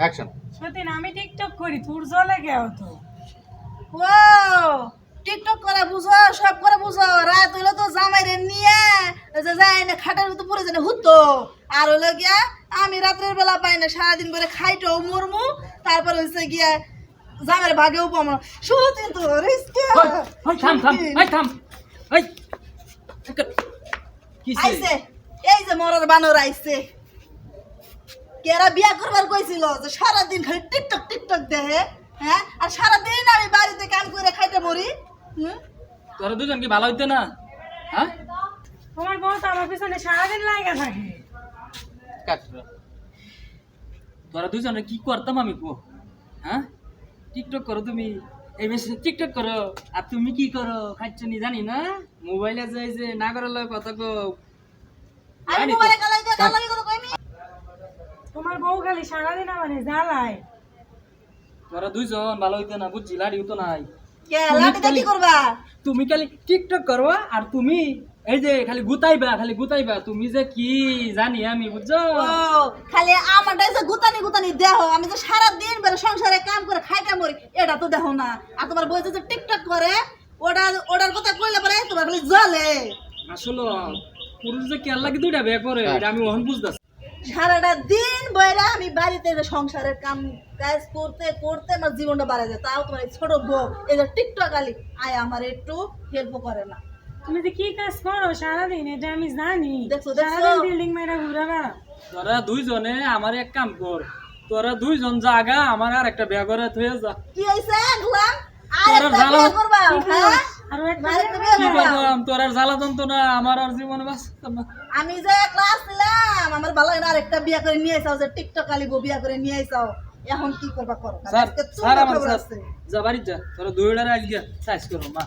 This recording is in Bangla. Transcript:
অ্যাকশন সতীন আমি টিকটক করি তোর জলে গেও তো ও টিকটক করে বুঝো সব করে বুঝো। রাত হইলে তো জামাই রে নিয়ে যে যায় না খাটের মতো জানে হুতো। আর হইল গিয়া আমি রাত্রের বেলা পাই না সারাদিন করে খাইটেও মরমু। তারপর হইছে গিয়া জামের ভাগেও পাবো সুতিন তো রিস্কে। থাম থাম ওই থাম। আইছে। এই যে মরার বানর আইছে। কেরা বিয়া করবার কইছিল যে সারাদিন খালি টিকটক টিকটক দেহে হ্যাঁ? আর সারাদিন আমি বাড়িতে কাম করে খাইতে মরি হুম? তোরা দুজন কি ভালো হইতে না? হ্যাঁ? তোমার বউ তো আমার পিছনে সারাদিন লাগা থাকে। কাট তোরা দুজনে কি করতাম আমি কো? হ্যাঁ? টিকটক করো তুমি এই বেশি টিকটক করো আর তুমি কি করো খাচ্ছ নি জানি না? মোবাইলে যাই যে না করার কথা কো। মোবাইলে তোমার বউ খালি সারাদিন আমার জ্বালায়। তোরা দুইজন ভালো হইতে না বুঝছি লাড়িও তো নাই। তুমি কি খালি- করবা? তুমি খালি টিকটক করবা আর তুমি এই যে খালি গুতাইবা খালি গুতাইবা তুমি যে কি জানি আমি বুঝছ? খালি আমারটা যে গুতানি গুতানি দেহ আমি যে সারা দিন বেলা সংসারে কাম করে খাইতে মরি এটা তো দেখো না। আর তোমার বইতে যে টিকটক করে ওটা ওটার কথা কইলে পরে তোমার খালি জ্বলে। আসলে পুরুষ যে কেয়ার লাগে দুইটা বিয়ে করে এটা আমি ওহন বুঝতেছি। সারাটা দিন বইরা আমি বাড়িতে সংসারের কাম কাজ করতে করতে আমার জীবনটা বাড়া যায় তাও তোমার ছোট বউ এই যে টিকটক আলি আয় আমার একটু হেল্প করে না। তুমি যে কি কাজ করো সারাদিন এটা আমি জানি? সারাদিন বিল্ডিং মেরা ঘুরে বেড়া। তোরা দুইজনে আমার এক কাম কর। তোরা দুইজন জাগা আমার আর একটা বিয়ে করে থয়ে যা। কি হইছে আর একটা করবা হ্যাঁ? আরও আর একটা আর আর আমি যে ক্লাস নিলাম আমার ভালো লাগে না বিয়া করে নিয়ে আইসাও যে টিকটক আলি বিয়া করে নিয়ে আইসাও। এখন কি করবা করো? স্যার আমার। যা বাড়ি যা তোরা দুইটারে আজকে সাইজ করো মা।